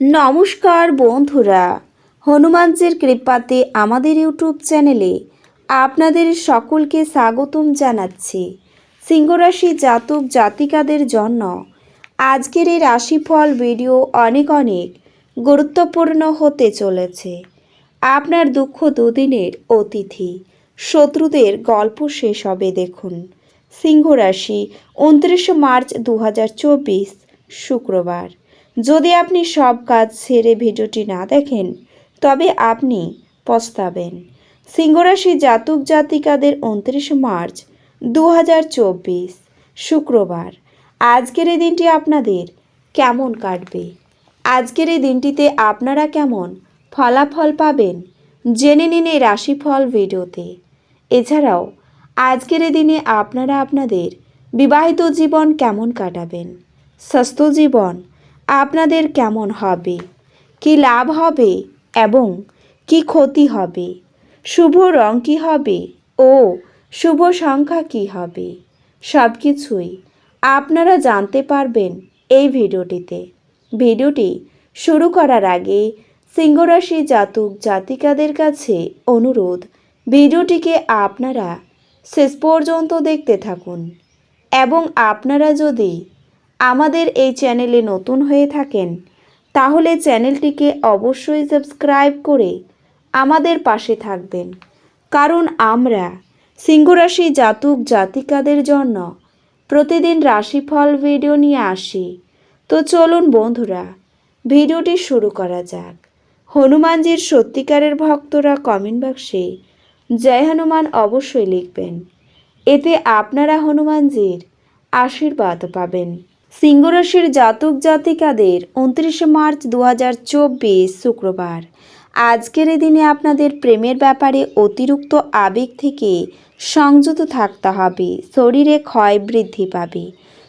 নমস্কার বন্ধুরা, হনুমানজির কৃপাতে আমাদের ইউটিউব চ্যানেলে আপনাদের সকলকে স্বাগতম জানাচ্ছি। সিংহরাশি জাতক জাতিকাদের জন্য আজকের এই রাশিফল ভিডিও অনেক অনেক গুরুত্বপূর্ণ হতে চলেছে। আপনার দুঃখ দুদিনের অতিথি, শত্রুদের গল্প শেষ হবে দেখুন। সিংহ রাশি উনত্রিশে মার্চ দু হাজার চব্বিশ, শুক্রবার। যদি আপনি সব কাজ ছেড়ে ভিডিওটি না দেখেন, তবে আপনি পস্তাবেন। সিংহরাশি জাতক জাতিকাদের উনত্রিশে মার্চ দু হাজার চব্বিশ, শুক্রবার। আজকের এই দিনটি আপনাদের কেমন কাটবে? আজকের এই দিনটিতে আপনারা কেমন ফলাফল পাবেন জেনে নিন এই রাশিফল ভিডিওতে। এছাড়াও, আজকের এই দিনে আপনারা আপনাদের বিবাহিত জীবন কেমন কাটাবেন? স্বাস্থ্য জীবন আপনাদের কেমন হবে? কি লাভ হবে এবং কি ক্ষতি হবে? শুভ রং কী হবে ও শুভ সংখ্যা কী হবে? সব কিছুই আপনারা জানতে পারবেন এই ভিডিওটিতে। ভিডিওটি শুরু করার আগে সিংহরাশি জাতক জাতিকাদের কাছে অনুরোধ, ভিডিওটিকে আপনারা শেষ পর্যন্ত দেখতে থাকুন এবং আপনারা যদি আমাদের এই চ্যানেলে নতুন হয়ে থাকেন, তাহলে চ্যানেলটিকে অবশ্যই সাবস্ক্রাইব করে আমাদের পাশে থাকবেন। কারণ আমরা সিংহরাশি জাতক জাতিকাদের জন্য প্রতিদিন রাশিফল ভিডিও নিয়ে আসি। তো চলুন বন্ধুরা, ভিডিওটি শুরু করা যাক। হনুমানজির সত্যিকারের ভক্তরা কমেন্ট বক্সে জয় হনুমান অবশ্যই লিখবেন। এতে আপনারা হনুমানজির আশীর্বাদ পাবেন। সিংহরাশির জাতক জাতিকাদের উনত্রিশে মার্চ দু হাজার চব্বিশ শুক্রবার। আজকের এই দিনে আপনাদের প্রেমের ব্যাপারে অতিরিক্ত আবেগ থেকে সংযত থাকতে হবে, শরীরে ক্ষয় বৃদ্ধি পাবে।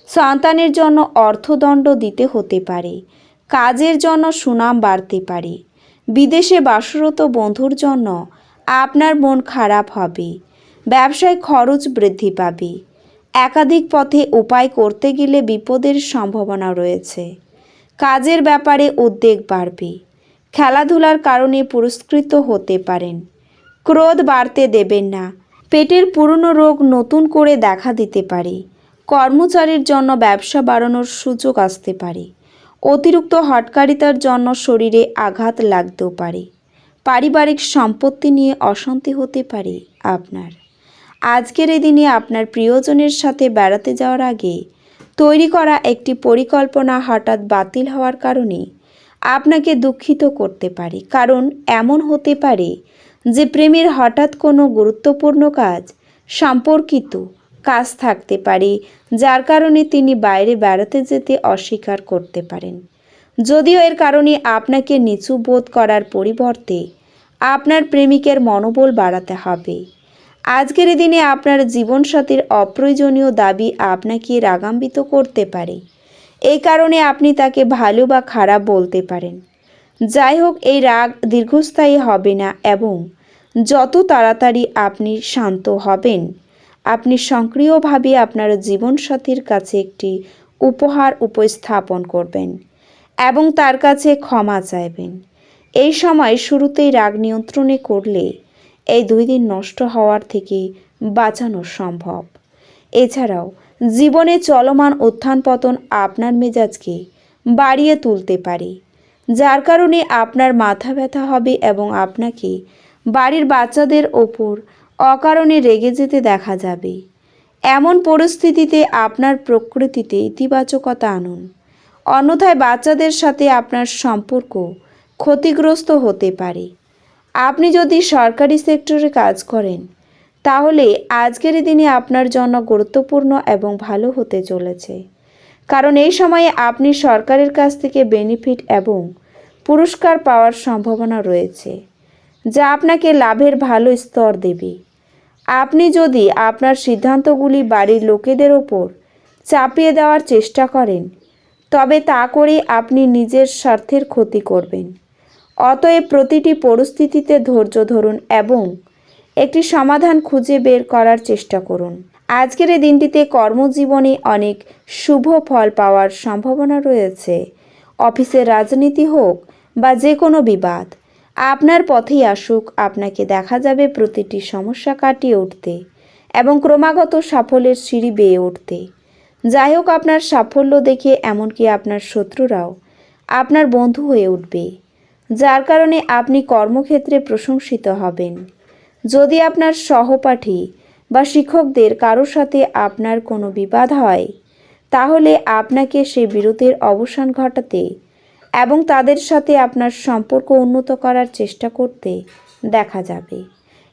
সন্তানের জন্য অর্থদণ্ড দিতে হতে পারে, কাজের জন্য সুনাম বাড়তে পারে। বিদেশে বাসরত বন্ধুর জন্য আপনার মন খারাপ হবে, ব্যবসায় খরচ বৃদ্ধি পাবে। একাধিক পথে উপায় করতে গেলে বিপদের সম্ভাবনা রয়েছে। কাজের ব্যাপারে উদ্বেগ বাড়বে। খেলাধুলার কারণে পুরস্কৃত হতে পারেন। ক্রোধ বাড়তে দেবেন না। পেটের পুরনো রোগ নতুন করে দেখা দিতে পারে। কর্মচারীর জন্য ব্যবসা বাড়ানোর সুযোগ আসতে পারে। অতিরিক্ত হটকারিতার জন্য শরীরে আঘাত লাগতেও পারে। পারিবারিক সম্পত্তি নিয়ে অশান্তি হতে পারে আপনার। আজকের এই দিনে আপনার প্রিয়জনের সাথে বেড়াতে যাওয়ার আগে তৈরি করা একটি পরিকল্পনা হঠাৎ বাতিল হওয়ার কারণে আপনাকে দুঃখিত করতে পারে। কারণ এমন হতে পারে যে প্রেমের হঠাৎ কোনো গুরুত্বপূর্ণ কাজ, সম্পর্কিত কাজ থাকতে পারে, যার কারণে তিনি বাইরে বেড়াতে যেতে অস্বীকার করতে পারেন। যদিও এর কারণে আপনাকে নিচু বোধ করার পরিবর্তে আপনার প্রেমিকের মনোবল বাড়াতে হবে। আজকের দিনে আপনার জীবনসাথীর অপ্রয়োজনীয় দাবি আপনাকে রাগান্বিত করতে পারে। এই কারণে আপনি তাকে ভালো বা খারাপ বলতে পারেন। যাই হোক, এই রাগ দীর্ঘস্থায়ী হবে না এবং যত তাড়াতাড়ি আপনি শান্ত হবেন, আপনি সক্রিয়ভাবে আপনার জীবনসাথীর কাছে একটি উপহার উপস্থাপন করবেন এবং তার কাছে ক্ষমা চাইবেন। এই সময় শুরুতেই রাগ নিয়ন্ত্রণে করলে এই দুই দিন নষ্ট হওয়ার থেকে বাঁচানো সম্ভব। এছাড়াও, জীবনে চলমান উত্থান পতন আপনার মেজাজকে বাড়িয়ে তুলতে পারে, যার কারণে আপনার মাথা ব্যথা হবে এবং আপনাকে বাড়ির বাচ্চাদের ওপর অকারণে রেগে যেতে দেখা যাবে। এমন পরিস্থিতিতে আপনার প্রকৃতিতে ইতিবাচকতা আনুন। অন্যথায় বাচ্চাদের সাথে আপনার সম্পর্ক ক্ষতিগ্রস্ত হতে পারে। আপনি যদি সরকারি সেক্টরে কাজ করেন, তাহলে আজকের দিনে আপনার জন্য গুরুত্বপূর্ণ এবং ভালো হতে চলেছে। কারণ এই সময়ে আপনি সরকারের কাছ থেকে বেনিফিট এবং পুরস্কার পাওয়ার সম্ভাবনা রয়েছে, যা আপনাকে লাভের ভালো স্তর দেবে। আপনি যদি আপনার সিদ্ধান্তগুলি বাড়ির লোকেদের ওপর চাপিয়ে দেওয়ার চেষ্টা করেন, তবে তা করে আপনি নিজের স্বার্থের ক্ষতি করবেন। অতএব প্রতিটি পরিস্থিতিতে ধৈর্য ধরুন এবং একটি সমাধান খুঁজে বের করার চেষ্টা করুন। আজকের এই দিনটিতে কর্মজীবনে অনেক শুভ ফল পাওয়ার সম্ভাবনা রয়েছে। অফিসের রাজনীতি হোক বা যে কোনো বিবাদ, আপনার পথেই আসুক, আপনাকে দেখা যাবে প্রতিটি সমস্যা কাটিয়ে উঠতে এবং ক্রমাগত সাফল্যের সিঁড়ি বেয়ে উঠতে। যাই হোক, আপনার সাফল্য দেখে এমনকি আপনার শত্রুরাও আপনার বন্ধু হয়ে উঠবে। যার কারণে আপনি কর্মক্ষেত্রে প্রশংসিত হবেন। যদি আপনার সহপাঠী বা শিক্ষকদের কারোর সাথে আপনার কোনো বিবাদ হয়, তাহলে আপনাকে সেই বিরোধের অবসান ঘটাতে এবং তাদের সাথে আপনার সম্পর্ক উন্নত করার চেষ্টা করতে দেখা যাবে।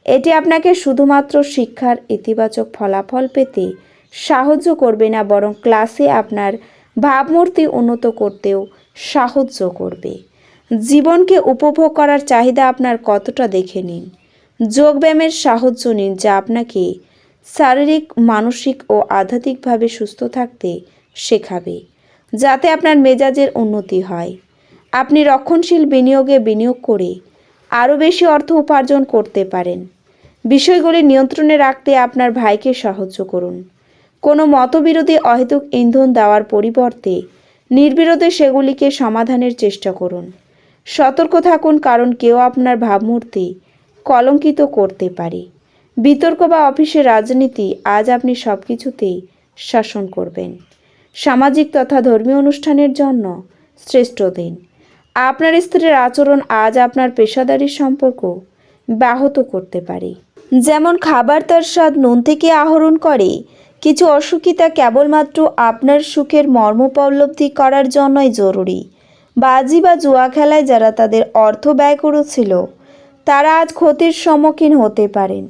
এটি আপনাকে শুধুমাত্র শিক্ষার ইতিবাচক ফলাফল পেতে সাহায্য করবে না, বরং ক্লাসে আপনার ভাবমূর্তি উন্নত করতেও সাহায্য করবে। জীবনকে উপভোগ করার চাহিদা আপনার কতটা দেখে নিন। যোগব্যায়ামের সাহায্য নিন যা আপনাকে শারীরিক, মানসিক ও আধ্যাত্মিকভাবে সুস্থ থাকতে শেখাবে, যাতে আপনার মেজাজের উন্নতি হয়। আপনি রক্ষণশীল বিনিয়োগে বিনিয়োগ করে আরও বেশি অর্থ উপার্জন করতে পারেন। বিষয়গুলি নিয়ন্ত্রণে রাখতে আপনার ভাইকে সাহায্য করুন। কোনো মতবিরোধী অহেতুক ইন্ধন দেওয়ার পরিবর্তে নির্বিরোধে সেগুলিকে সমাধানের চেষ্টা করুন। সতর্ক থাকুন কারণ কেউ আপনার ভাবমূর্তি কলঙ্কিত করতে পারে। বিতর্ক বা অফিসের রাজনীতি আজ আপনি সব কিছুতেই শাসন করবেন। সামাজিক তথা ধর্মীয় অনুষ্ঠানের জন্য শ্রেষ্ঠ দিন। আপনার স্ত্রীর আচরণ আজ আপনার পেশাদারি সম্পর্ক ব্যাহত করতে পারে। যেমন খাবার তার স্বাদ নুন থেকে আহরণ করে, কিছু অসুখিতা কেবলমাত্র আপনার সুখের মর্ম উপলব্ধি করার জন্যই জরুরি। বাজি বা জুয়া খেলায় যারা তাদের অর্থ ব্যয় করেছিল, তারা আজ ক্ষতির সম্মুখীন হতে পারেন।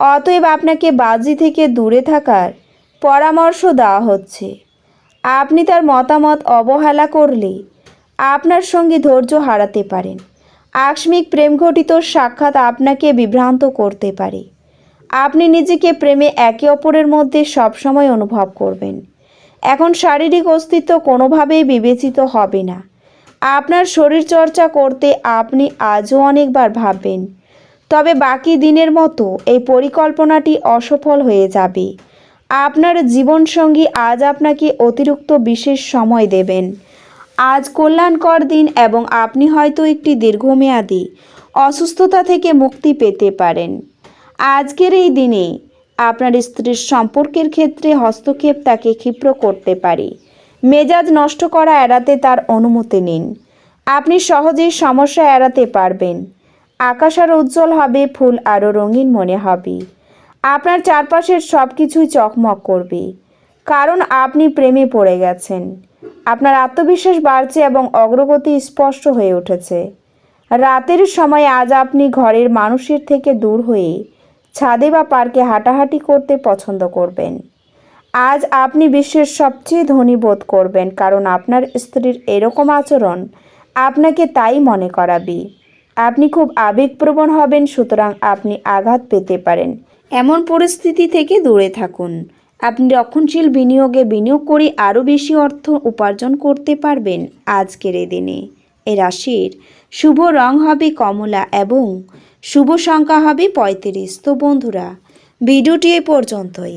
অতএব আপনাকে বাজি থেকে দূরে থাকার পরামর্শ দেওয়া হচ্ছে। আপনি তার মতামত অবহেলা করলে আপনার সঙ্গে ধৈর্য হারাতে পারেন। আকস্মিক প্রেম ঘটিত সাক্ষাৎ আপনাকে বিভ্রান্ত করতে পারে। আপনি নিজেকে প্রেমে একে অপরের মধ্যে সবসময় অনুভব করবেন। এখন শারীরিক অস্তিত্ব কোনোভাবেই বিবেচিত হবে না। আপনার শরীর চর্চা করতে আপনি আজও অনেকবার ভাববেন। তবে বাকি দিনের মতো এই পরিকল্পনাটি অসফল হয়ে যাবে। আপনার জীবনসঙ্গী আজ আপনাকে অতিরিক্ত বিশেষ সময় দেবেন। আজ কল্যাণকর দিন এবং আপনি হয়তো একটি দীর্ঘমেয়াদী অসুস্থতা থেকে মুক্তি পেতে পারেন। আজকের এই দিনে আপনার স্ত্রীর সম্পর্কের ক্ষেত্রে হস্তক্ষেপ তাকে ক্ষিপ্র করতে পারে। মেজাজ নষ্ট করা এড়াতে তার অনুমতি নিন। আপনি সহজেই সমস্যা এড়াতে পারবেন। আকাশ আরও উজ্জ্বল হবে, ফুল আরও রঙিন মনে হবে। আপনার চারপাশের সব কিছুই চকমক করবে। কারণ আপনি প্রেমে পড়ে গেছেন। আপনার আত্মবিশ্বাস বাড়ছে এবং অগ্রগতি স্পষ্ট হয়ে উঠেছে। রাতের সময় আজ আপনি ঘরের মানুষের থেকে দূর হয়ে ছাদে বা পার্কে হাঁটাহাঁটি করতে পছন্দ করবেন। আজ আপনি বিশ্বের সবচেয়ে ধনী বোধ করবেন, কারণ আপনার স্ত্রীর এরকম আচরণ আপনাকে তাই মনে করাবি। আপনি খুব আবেগপ্রবণ হবেন, সুতরাং আপনি আঘাত পেতে পারেন। এমন পরিস্থিতি থেকে দূরে থাকুন। আপনি রক্ষণশীল বিনিয়োগে বিনিয়োগ করে আরও বেশি অর্থ উপার্জন করতে পারবেন আজকের এই দিনে। এ রাশির শুভ রং হবে কমলা এবং শুভ সংখ্যা হবে পঁয়ত্রিশ। তো বন্ধুরা, ভিডিওটি এ পর্যন্তই।